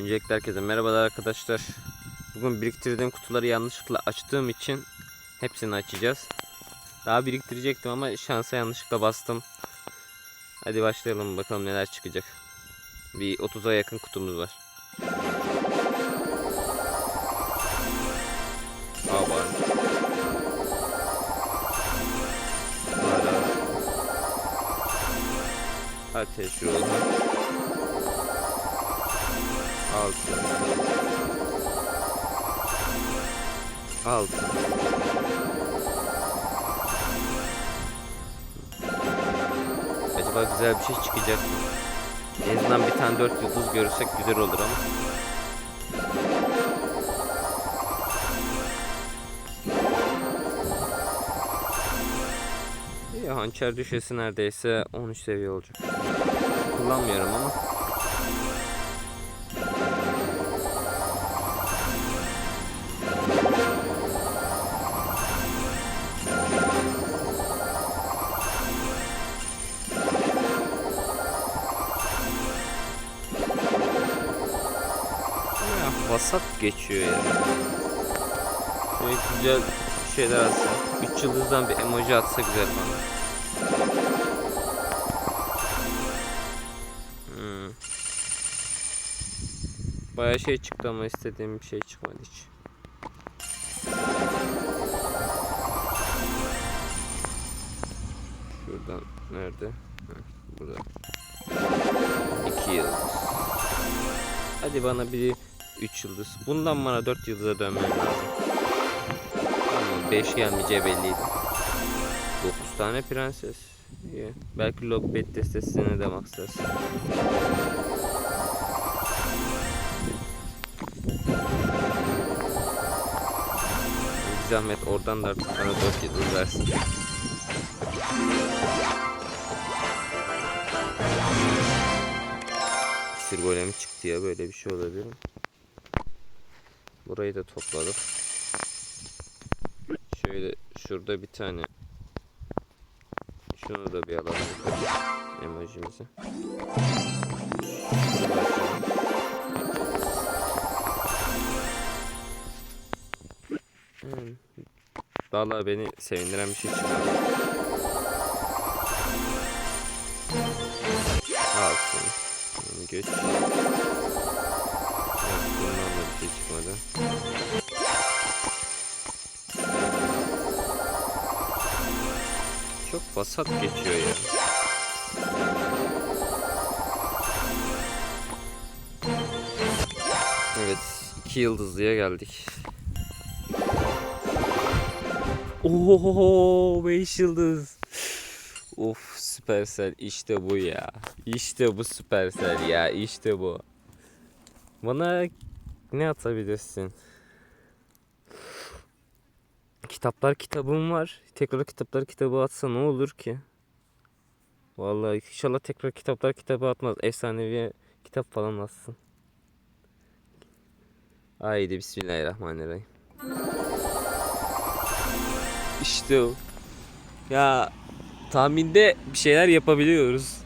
Öncelikle herkese merhabalar arkadaşlar. Bugün biriktirdiğim kutuları yanlışlıkla açtığım için hepsini açacağız. Daha biriktirecektim ama şansa yanlışlıkla bastım. Hadi başlayalım bakalım neler çıkacak. Bir 30'a yakın kutumuz var. Aa var. Altı. Altı. Acaba güzel bir şey çıkacak mı? En azından bir tane dört yıldız görürsek güzel olur ama. İyi hançer düşesi neredeyse 13 seviye olacak. Kullanmıyorum ama. Vasat geçiyor ya. Şöyle güzel şeyler atsa. 3 yıldızdan bir emoji atsa güzel bana. Hmm. Bayağı şey çıktı ama istediğim bir şey çıkmadı hiç. Şuradan nerede? Burada. 2 yıldız. Hadi bana bir 3 yıldız. Bundan bana 4 yıldıza dönmem lazım. Tamam 5 gelmeyeceği belliydi. 9 tane prenses. İyi. Belki Lockbait destesine de. Bir zahmet oradan da artık bana 4 yıldız versin. Sir golemi çıktı ya böyle bir şey olabilir mi? Burayı da topladık. Şöyle şurada bir tane şunu da bir alalım emojimizi. Hmm. Vallahi beni sevindiren bir şey çıkmadı. Altın. Hmm, Geç. Çok vasat geçiyor ya. Evet, iki yıldızlıya geldik. Oho, 5 yıldız. Of, Supercell işte bu ya. İşte bu Supercell ya, işte bu. Bana ne atabilirsin? Kitaplar kitabım var. Tekrar kitaplar kitabı atsa ne olur ki? Vallahi inşallah tekrar kitaplar kitabı atmaz. Efsanevi kitap falan atsın. Haydi bismillahirrahmanirrahim. İşte o. Ya tahminde bir şeyler yapabiliyoruz.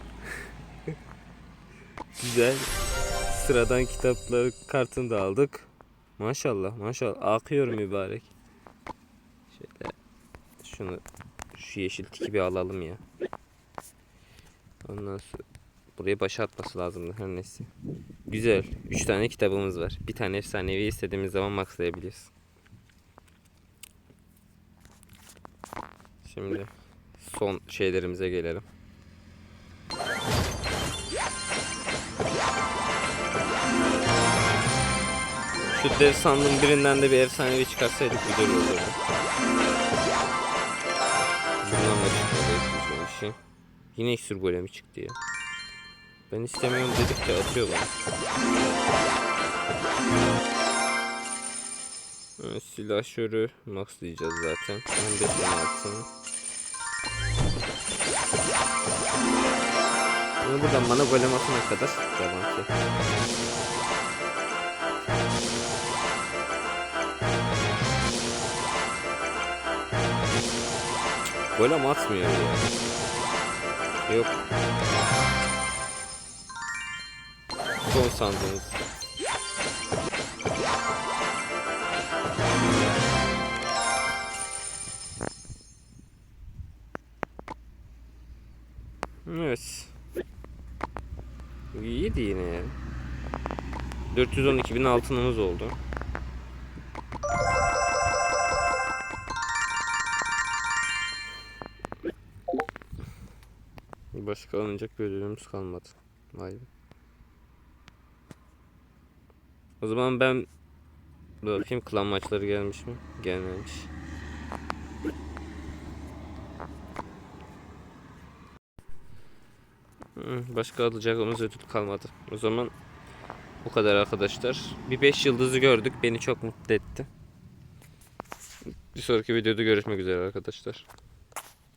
Güzel. Sıradan kitaplar kartını da aldık. Maşallah maşallah akıyor mübarek. Şöyle şunu şu yeşil tiki bir alalım ya. Ondan sonra buraya başa atması lazımdı her neyse. Güzel. 3 tane kitabımız var. Bir tane efsanevi istediğimiz zaman maxlayabiliriz. Şimdi son şeylerimize gelelim. Şu dev sandığın birinden de bir efsanevi çıkarsaydık güzel olurdu. Bundan da çıkmadı güzel bir şey. Yine iksir golemi çıktı ya. Ben istemiyorum dedik de atıyor bana. Evet, silahşörü maxlayacağız zaten. 15 tane atsın. Bunu buradan bana golem atana kadar devam ki. Golem atmıyor ya. Yok. Son sandınız. Evet. İyiydi yine yani. 412 bin altınımız oldu. Başka alınacak bir ödülümüz kalmadı. Vay be. O zaman ben bakayım klan maçları gelmiş mi? Gelmemiş. Başka alacağımız ödül kalmadı. O zaman bu kadar arkadaşlar. Bir 5 yıldızı gördük. Beni çok mutlu etti. Bir sonraki videoda görüşmek üzere arkadaşlar.